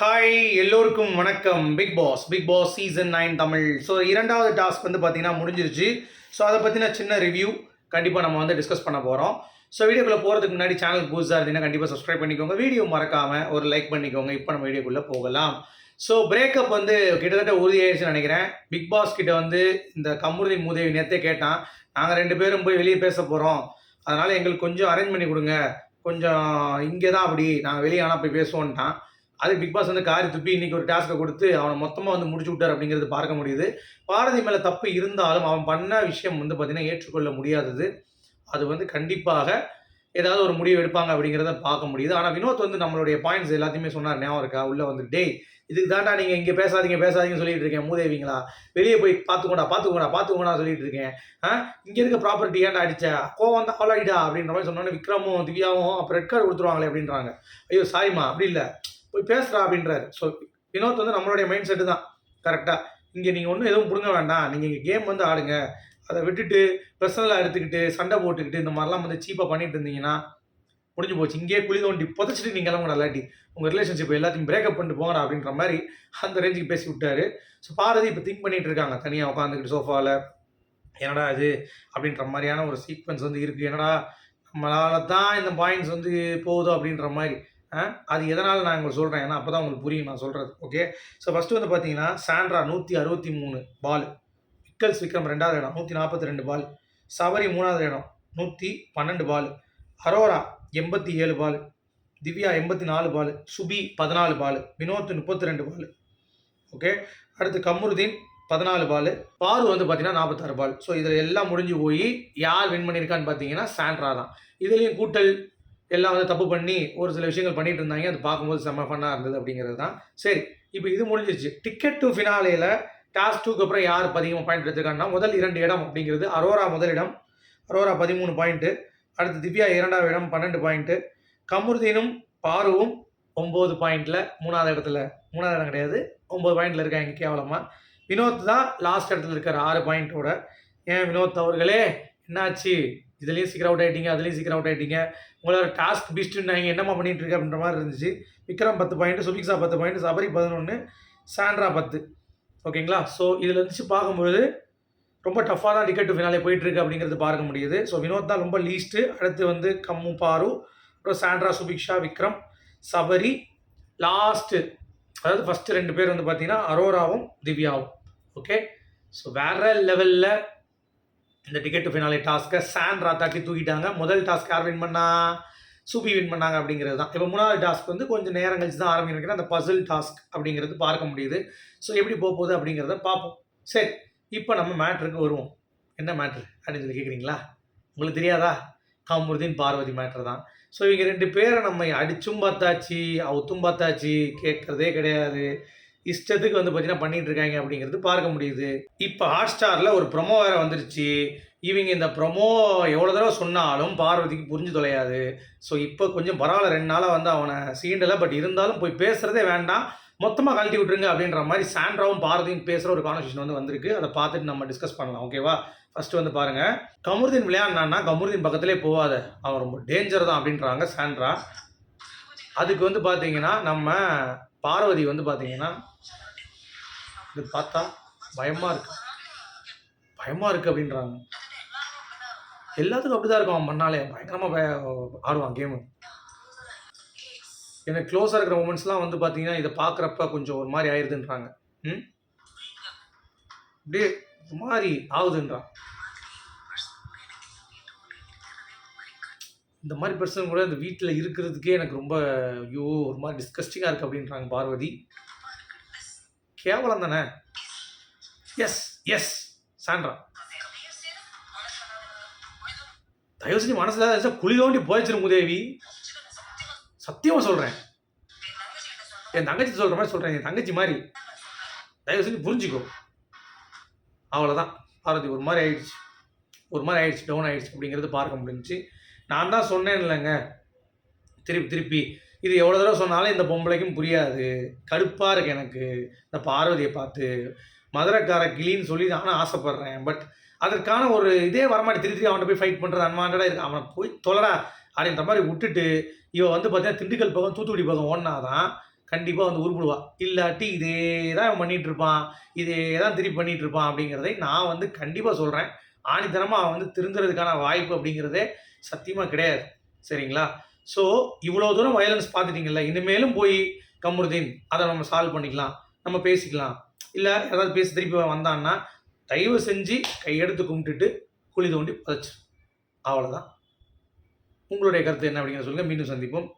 Hi எல்லோருக்கும் வணக்கம். Bigg Boss Bigg Boss season nine Tamil. So இரண்டாவது டாஸ்க் வந்து பார்த்தீங்கன்னா முடிஞ்சிருச்சு. ஸோ அதை பற்றின சின்ன ரிவ்யூ கண்டிப்பாக நம்ம வந்து டிஸ்கஸ் பண்ண போகிறோம் ஸோ வீடியோக்குள்ளே போகிறதுக்கு முன்னாடி சேனல் புதுசாக இருந்தீங்கன்னா கண்டிப்பாக சப்ஸ்கிரைப் பண்ணிக்கோங்க. வீடியோ மறக்காமல் ஒரு லைக் பண்ணிக்கோங்க. இப்போ நம்ம வீடியோக்குள்ளே போகலாம். ஸோ பிரேக்கப் வந்து கிட்டத்தட்ட உறுதியாயிடுச்சுன்னு நினைக்கிறேன். பிக் பாஸ் கிட்ட வந்து இந்த கமுருதி மூதேவி நேரத்தை கேட்டான். நாங்கள் ரெண்டு பேரும் போய் வெளியே பேச போகிறோம் அதனால் எங்களுக்கு கொஞ்சம் அரேஞ்ச் பண்ணி கொடுங்க. கொஞ்சம் இங்கே தான் அப்படி. நாங்கள் வெளியே ஆனால் போய் பேசுவோன்ட்டான் அதே பிக் பாஸ் வந்து காரி துப்பி இன்னைக்கு ஒரு டாஸ்க்கை கொடுத்து அவனை மொத்தமாக வந்து முடிச்சு விட்டார் அப்படிங்கிறது பார்க்க முடியுது. பாரதி மேலே தப்பு இருந்தாலும் அவன் பண்ண விஷயம் வந்து பார்த்தீங்கன்னா ஏற்றுக்கொள்ள முடியாதது. அது வந்து கண்டிப்பாக ஏதாவது ஒரு முடிவு எடுப்பாங்க அப்படிங்கிறத பார்க்க முடியுது. ஆனால் வினோத் வந்து நம்மளுடைய பாயிண்ட்ஸ் எல்லாத்தையுமே சொன்னார் ஞாபகம் இருக்கா? உள்ளே வந்து டே இதுக்கு தாண்டா நீங்கள் இங்கே பேசாதீங்க பேசாதீங்கன்னு சொல்லிட்டு இருக்கேன். மூதேவிங்களா? வெளியே போய் பார்த்துக்கோடா பார்த்துக்கோடா பார்த்துக்கோடா சொல்லிட்டு இருக்கேன். ஆ? இங்கே இருக்க ப்ராப்பர்ட்டி ஏன்டா அடிச்ச? கோவம் தான் அவ்வளோ அடிடா அப்படின்ற மாதிரி சொன்னோன்னே விக்ரமும் திவ்யாவும் அப்புறம் ரெட் கார்டு கொடுத்துருவாங்களே அப்படின்றாங்க. ஐயோ சாரிம்மா அப்படி இல்லை. போய் பேசுகிறா அப்படின்றாரு. ஸோ வினோத் வந்து நம்மளுடைய மைண்ட் செட்டு தான். கரெக்டாக இங்கே நீங்கள் ஒன்றும் எதுவும் பிடுங்க வேண்டாம். நீங்கள் இங்கே கேம் வந்து ஆடுங்க. அதை விட்டுட்டு பர்சனலாக எடுத்துக்கிட்டு சண்டை போட்டுக்கிட்டு இந்த மாதிரிலாம் வந்து சீப்பாக பண்ணிட்டு இருந்தீங்கன்னா முடிஞ்சு போச்சு. இங்கேயே குழி தோண்டி புதைச்சிட்டு நீங்கள் கிளம்புற இல்லாட்டி உங்கள் ரிலேஷன்ஷிப் எல்லாத்தையும் பிரேக்கப் பண்ணிட்டு போங்கடா அப்படின்ற மாதிரி அந்த ரேஞ்சுக்கு பேசி விட்டாரு. ஸோ பாரதி இப்போ திங்க் பண்ணிட்டு இருக்காங்க. தனியாக உட்காந்துக்கிட்டு சோஃபாவில் என்னடா இது? அப்படின்ற மாதிரியான ஒரு சீக்வன்ஸ் வந்து இருக்குது என்னடா நம்மளால தான் இந்த பாயிண்ட்ஸ் வந்து போகுதோ அப்படின்ற மாதிரி. அது எதனால் நான் உங்களுக்கு சொல்கிறேன் ஏன்னா அப்போ தான் உங்களுக்கு புரியும் நான் சொல்கிறது ஓகே ஸோ ஃபஸ்ட்டு வந்து பார்த்தீங்கன்னா சாண்ட்ரா நூற்றி அறுபத்தி மூணு பால். விக்கல்ஸ் விக்ரம் ரெண்டாவது இடம் நூற்றி நாற்பத்தி ரெண்டு பால். சவரி மூணாவது இடம் நூற்றி பன்னெண்டு பால். அரோரா எண்பத்தி ஏழு பால். திவ்யா எண்பத்தி நாலு பால். சுபி பதினாலு பால். வினோத் முப்பத்தி ரெண்டு பால். ஓகே அடுத்து கமருதீன் பதினாலு பால். பாரு வந்து பார்த்தீங்கன்னா நாற்பத்தாறு பால். ஸோ இதில் எல்லாம் முடிஞ்சு போய் யார் வின் பண்ணியிருக்கான்னு பார்த்தீங்கன்னா சாண்ட்ரா தான். இதுலேயும் கூட்டல் எல்லாம் வந்து தப்பு பண்ணி ஒரு சில விஷயங்கள் பண்ணிட்டு இருந்தாங்க அது பார்க்கும்போது செம்ம ஃபன்னாக இருந்தது அப்படிங்கிறது தான். சரி இப்போ இது முடிஞ்சிருச்சு. டிக்கெட் டு ஃபினாலேயில் டாஸ் டூக்கு அப்புறம் யார் அதிகமாக பாயிண்ட் எடுத்திருக்காங்கன்னா முதல் இரண்டு இடம் அப்படிங்கிறது அரோரா முதலிடம். அரோரா பதிமூணு பாயிண்ட்டு அடுத்து திவ்யா இரண்டாவது இடம் பன்னெண்டு பாயிண்ட்டு கமுருதீனும் பாருவும் ஒம்பது பாயிண்டில் மூணாவது இடத்துல மூணாவது இடம் கிடையாது ஒம்பது பாயிண்டில் இருக்காங்க கேவலமாக வினோத் தான் லாஸ்ட் இடத்துல இருக்கார் ஆறு பாயிண்ட்டோட ஏன் வினோத் அவர்களே? என்னாச்சு? இதுலேயும் சீக்கிரம் அவுட் ஆகிட்டீங்க அதுலேயும் சீக்கிரம் அவுட் ஆகிட்டீங்க உங்களோட டாஸ்க் பிஸ்ட்டுன்னாங்க என்னம்மா பண்ணிட்டு இருக்க அப்படின்ற மாதிரி இருந்துச்சு. விக்ரம் பத்து பாயிண்ட் சுபிக்ஷா பத்து பாயிண்ட் சபரி பதினொன்று சாண்ட்ரா பத்து. ஓகேங்களா ஸோ இதில் இருந்துச்சு பார்க்கும்பொழுது ரொம்ப டஃப்பாக தான் டிக்கெட் ஃபினாலே போயிட்டுருக்கு அப்படிங்கிறது பார்க்க முடியுது. ஸோ வினோத் தான் ரொம்ப லீஸ்ட்டு அடுத்து வந்து கம்மு பாரு அப்புறம் சாண்ட்ரா சுபிக்ஷா விக்ரம் சபரி லாஸ்ட்டு அதாவது ஃபஸ்ட்டு ரெண்டு பேர் வந்து பார்த்தீங்கன்னா அரோராவும் திவ்யாவும். ஓகே ஸோ வேற லெவலில் இந்த டிக்கெட் டு ஃபினாலே டாஸ்க்கை சாண்ட்ரா தாக்கி தூக்கிட்டாங்க. முதல் டாஸ்க் யார் வின் பண்ணா? சூப்பி வின் பண்ணாங்க அப்படிங்கிறது தான். இப்போ மூணாவது டாஸ்க் வந்து கொஞ்சம் நேரம் கழிச்சு தான் ஆரம்பிக்கிறேன் அந்த பசில் டாஸ்க் அப்படிங்கிறது பார்க்க முடியுது. ஸோ எப்படி போக போகுது அப்படிங்கிறத பார்ப்போம். சரி இப்போ நம்ம மேட்ருக்கு வருவோம். என்ன மேட்ரு அப்படின்னு சொல்லி கேட்குறீங்களா உங்களுக்கு தெரியாதா? காமுருதீன் பார்வதி மேட்ரு தான். ஸோ இவங்க ரெண்டு பேரை நம்ம அடிச்சும் பார்த்தாச்சு அவுத்தும் பார்த்தாச்சு. கேட்குறதே கிடையாது. இஷ்டத்துக்கு வந்து பார்த்தீங்கன்னா பண்ணிட்டு இருக்காங்க அப்படிங்கிறது பார்க்க முடியுது. இப்போ ஹாட் ஸ்டாரில் ஒரு ப்ரொமோ வேற வந்துருச்சு. இவங்க இந்த ப்ரொமோ எவ்வளோ தடவை சொன்னாலும் பார்வதிக்கு புரிஞ்சு தொலையாது. ஸோ இப்போ கொஞ்சம் பரவாயில்ல ரெண்டு நாளாக வந்து அவனை சீண்டலை பட் இருந்தாலும் போய் பேசுகிறதே வேண்டாம். மொத்தமாக கழட்டி விட்ருங்க அப்படின்ற மாதிரி சாண்ட்ராவும் பார்வதியும் பேசுகிற ஒரு கான்வர்சேஷன் வந்து வந்திருக்கு. அதை பார்த்துட்டு நம்ம டிஸ்கஸ் பண்ணலாம் ஓகேவா ஃபஸ்ட்டு வந்து பாருங்கள் கமருதீன் விளையாடினான்னா கமருதீன் பக்கத்திலே போகாத. அவன் ரொம்ப டேஞ்சர் தான் அப்படின்றாங்க சாண்ட்ரா. அதுக்கு வந்து பார்த்தீங்கன்னா நம்ம பார்வதி வந்து பார்த்தீங்கன்னா இது பார்த்தா பயமாக இருக்கு. பயமாக இருக்குது அப்படின்றாங்க. எல்லாத்துக்கும் அப்படிதான் இருக்கும். அவன் பண்ணாலே. பயங்கரமாக பய ஆடுவான் கேமு எனக்கு க்ளோஸாக இருக்கிற மூமெண்ட்ஸ்லாம் வந்து பார்த்தீங்கன்னா இதை பார்க்குறப்ப கொஞ்சம் ஒரு மாதிரி ஆயிடுதுன்றாங்க ம்? அப்படியே ஒரு மாதிரி ஆகுதுன்றான். இந்த மாதிரி பிரச்சனை கூட இந்த வீட்டில் இருக்கிறதுக்கே எனக்கு ரொம்ப ஐயோ ஒரு மாதிரி டிஸ்கஸ்டிங்காக இருக்குது அப்படின்றாங்க பார்வதி. கேவலம் தானே? Yes yes Sandra. தயவு செஞ்சு மனசில் குழி தோண்டி போயிச்சிரும் உதவி சத்தியமாக சொல்கிறேன் என் தங்கச்சி சொல்கிற மாதிரி சொல்கிறேன் என் தங்கச்சி மாதிரி. தயவு செஞ்சு புரிஞ்சுக்கோ. அவ்வளோதான் பார்வதி ஒரு மாதிரி ஆயிடுச்சு. ஒரு மாதிரி ஆயிடுச்சு டவுன் ஆயிடுச்சு அப்படிங்கிறது பார்க்க முடிஞ்சுச்சு. நான் தான் சொன்னேன் இல்லைங்க திருப்பி. திருப்பி இது எவ்வளோ தடவை சொன்னாலும் இந்த பொம்பளைக்கும் புரியாது. கடுப்பாக இருக்கு எனக்கு இந்த பார்வதியை பார்த்து. மதுரைக்கார கிளின்னு சொல்லி நானும் ஆசைப்பட்றேன். பட் அதற்கான ஒரு இதே வரமாட்டி திருப்பி அவன்கிட்ட போய் ஃபைட் பண்ணுறது அன்வான்டாக இருக்கு. அவனை போய் தொலைடா அப்படின்ற மாதிரி விட்டுட்டு இவன் வந்து பார்த்தீங்கன்னா திண்டுக்கல் பக்கம் தூத்துக்குடி பக்கம் ஓடினாதான் கண்டிப்பாக வந்து உருப்பிடுவா. இல்லாட்டி இதே தான் இவன் பண்ணிட்டு இருப்பான். இதே தான் திருப்பி பண்ணிகிட்ருப்பான் அப்படிங்கிறதை நான் வந்து கண்டிப்பாக சொல்கிறேன் ஆணித்தனமாக அவன் வந்து திருந்துறதுக்கான வாய்ப்பு அப்படிங்கிறதே சத்தியமாக கிடையாது. சரிங்களா? ஸோ இவ்வளோ தூரம் வயலன்ஸ் பார்த்துட்டீங்கல்ல இனிமேலும் போய் கமருதீன் அதை நம்ம சால்வ் பண்ணிக்கலாம் நம்ம பேசிக்கலாம். இல்லை ஏதாவது பேசி திருப்பி வந்தான்னா தயவு செஞ்சு கையெடுத்து கும்பிட்டுட்டு குழி தோண்டி புதைச்சு அவ்வளோதான் உங்களுடைய கருத்து என்ன அப்படிங்கிற சொல்லுங்கள் மீண்டும் சந்திப்போம்.